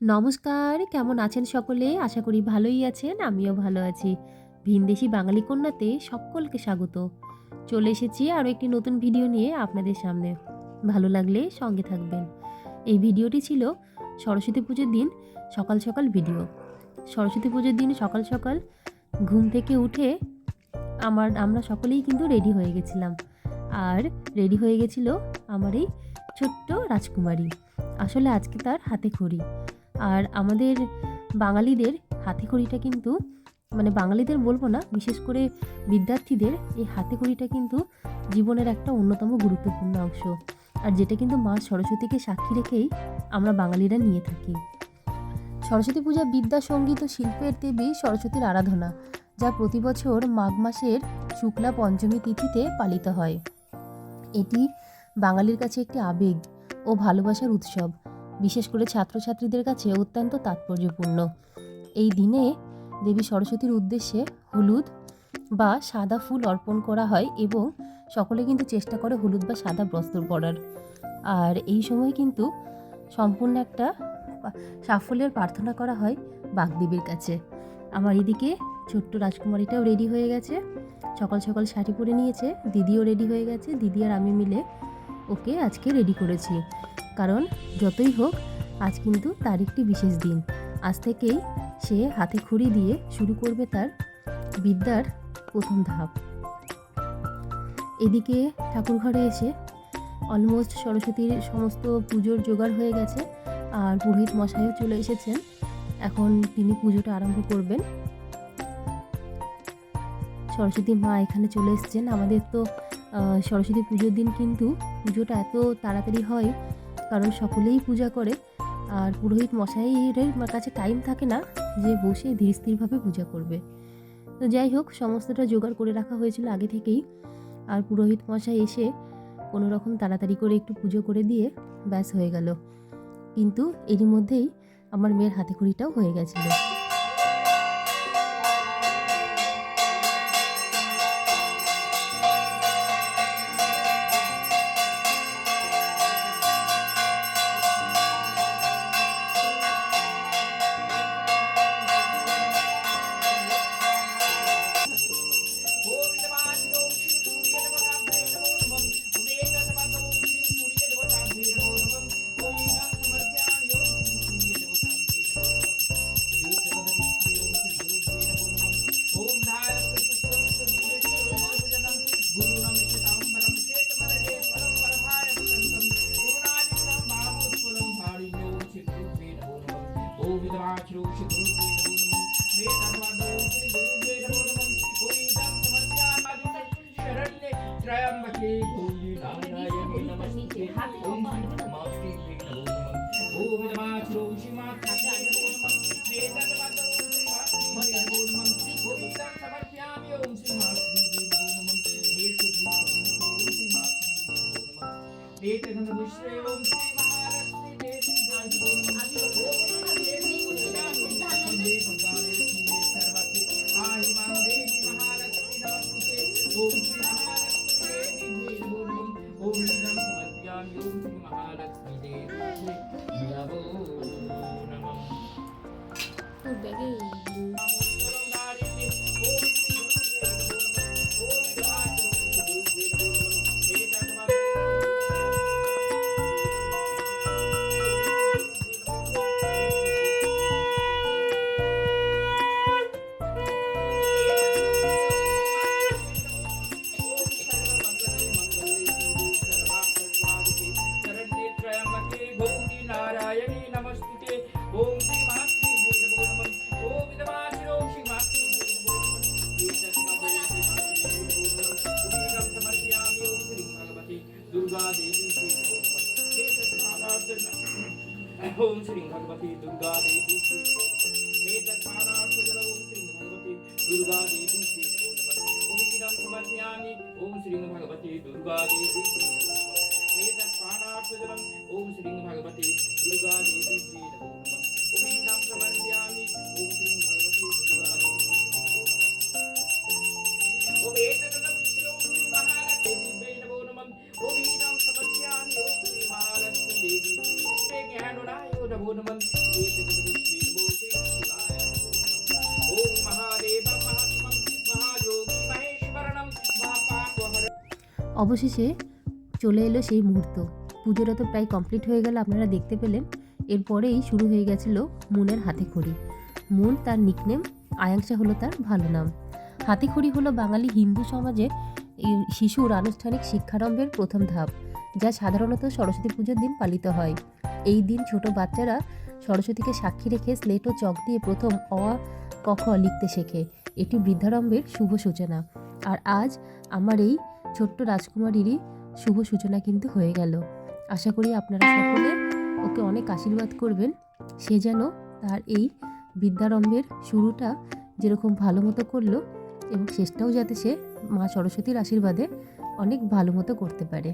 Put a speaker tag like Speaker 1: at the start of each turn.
Speaker 1: নমস্কার, কেমন আছেন সকলে? আশা করি ভালোই আছেন, আমিও ভালো আছি। ভিনদেশি বাঙালি কন্যাতে সকলকে স্বাগত। চলে এসেছি আরও একটি নতুন ভিডিও নিয়ে আপনাদের সামনে। ভালো লাগলে সঙ্গে থাকবেন। এই ভিডিওটি ছিল সরস্বতী পুজোর দিন সকাল সকাল ভিডিও। সরস্বতী পুজোর দিন সকাল সকাল ঘুম থেকে উঠে আমার, আমরা সকলেই কিন্তু রেডি হয়ে গেছিলাম। আর রেডি হয়ে গেছিল আমার এই ছোট্ট রাজকুমারী। আসলে আজকে তার হাতে খড়ি। আর আমাদের বাঙালিদের হাতে খড়িটা কিন্তু মানে বাঙালিদের বলব না, বিশেষ করে বিদ্যার্থীদের, এই হাতে খড়িটা কিন্তু জীবনের একটা অন্যতম গুরুত্বপূর্ণ অংশ। আর যেটা কিন্তু মা সরস্বতীকে সাক্ষী রেখেই আমরা বাঙালিরা নিয়ে থাকি। সরস্বতী পূজা বিদ্যা, সংগীত ও শিল্পের দেবী সরস্বতীর আরাধনা, যা প্রতি বছর মাঘ মাসের শুক্লা পঞ্চমী তিথিতে পালিত হয়। এটি বাঙালির কাছে একটি আবেগ ও ভালোবাসার উৎসব। বিশেষ করে ছাত্রছাত্রীদের কাছে অত্যন্ত তাৎপর্যপূর্ণ। এই দিনে দেবী সরস্বতীর উদ্দেশ্যে হলুদ বা সাদা ফুল অর্পণ করা হয় এবং সকলে কিন্তু চেষ্টা করে হলুদ বা সাদা বস্ত্র পরার। আর এই সময় কিন্তু সম্পূর্ণ একটা সাফল্যের প্রার্থনা করা হয় বাগদেবীর কাছে। আমার এদিকে ছোট্ট রাজকুমারীটাও রেডি হয়ে গেছে। সকাল সকাল শাড়ি পরে নিয়েছে, দিদিও রেডি হয়ে গেছে। দিদি আর আমি মিলে ওকে আজকে রেডি করেছি। কারণ যতই হোক, আজ কিন্তু তার একটি বিশেষ দিন। আজ থেকেই সে হাতে খড়ি দিয়ে শুরু করবে তার বিদ্যার প্রথম ধাপ। এদিকে ঠাকুর ঘরে এসে অলমোস্ট সরস্বতীর সমস্ত পুজোর জোগাড় হয়ে গেছে আর পুরোহিত মশাইও চলে এসেছেন। এখন তিনি পুজোটা আরম্ভ করবেন। সরস্বতী মা এখানে চলে এসেছেন। আমাদের তো সরস্বতী পুজোর দিন কিন্তু পুজোটা এত তাড়াতাড়ি হয় কারণ সকলেই পূজা করে। আর পুরোহিত মশাইয়ের কাছে টাইম থাকে না যে বসে ধীর স্থিরভাবে পূজা করবে। তো যাই হোক, সমস্তটা জোগাড় করে রাখা হয়েছিল আগে থেকেই। আর পুরোহিত মশাই এসে কোনো রকম তাড়াতাড়ি করে একটু পুজো করে দিয়ে ব্যাস হয়ে গেল। কিন্তু এরই মধ্যেই আমার মেয়ের হাতে খড়িটাও হয়ে গেছিল।
Speaker 2: त्रयंबके శ్రీమాన్యూ మహాలక్ష్మీదేవి ओम श्री भगवती दुर्गा देवी श्री ओम श्री भगवती दुर्गा देवी श्री ओम समर्पयामि ओम श्री भगवती दुर्गा देवी वेदपादार्थजलम ओम श्री भगवती दुर्गा देवी श्री ओम समर्पयामि ओम श्री
Speaker 1: অবশেষে চলে এলো সেই মুহূর্ত। পুজোটা তো প্রায় কমপ্লিট হয়ে গেল আপনারা দেখতে পেলেন। এরপরেই শুরু হয়ে গেছিল মুনের হাতে খড়ি মুন তার নিকনেম আয়াংসা হলো তার ভালো নাম। হাতিখড়ি হলো বাঙালি হিন্দু সমাজে শিশুর আনুষ্ঠানিক শিক্ষারম্ভের প্রথম ধাপ যা সাধারণত সরস্বতী পুজোর দিন পালিত হয়। এই দিন ছোট বাচ্চারা সরস্বতীকে সাক্ষী রেখে স্লেট ও চক দিয়ে প্রথম অ আ, ক খ লিখতে শেখে। এটি বৃদ্ধারম্ভের শুভ সূচনা। আর আজ আমার এই ছোট্ট রাজকুমারীরই শুভ সূচনা কিন্তু হয়ে গেল। আশা করি আপনারা সকলে ওকে অনেক আশীর্বাদ করবেন। সে যেন তার এই বিদ্যারম্ভের শুরুটা যেরকম ভালো মতো করল এবং শেষটাও যাতে সে মা সরস্বতীর আশীর্বাদে অনেক ভালো মতো করতে পারে।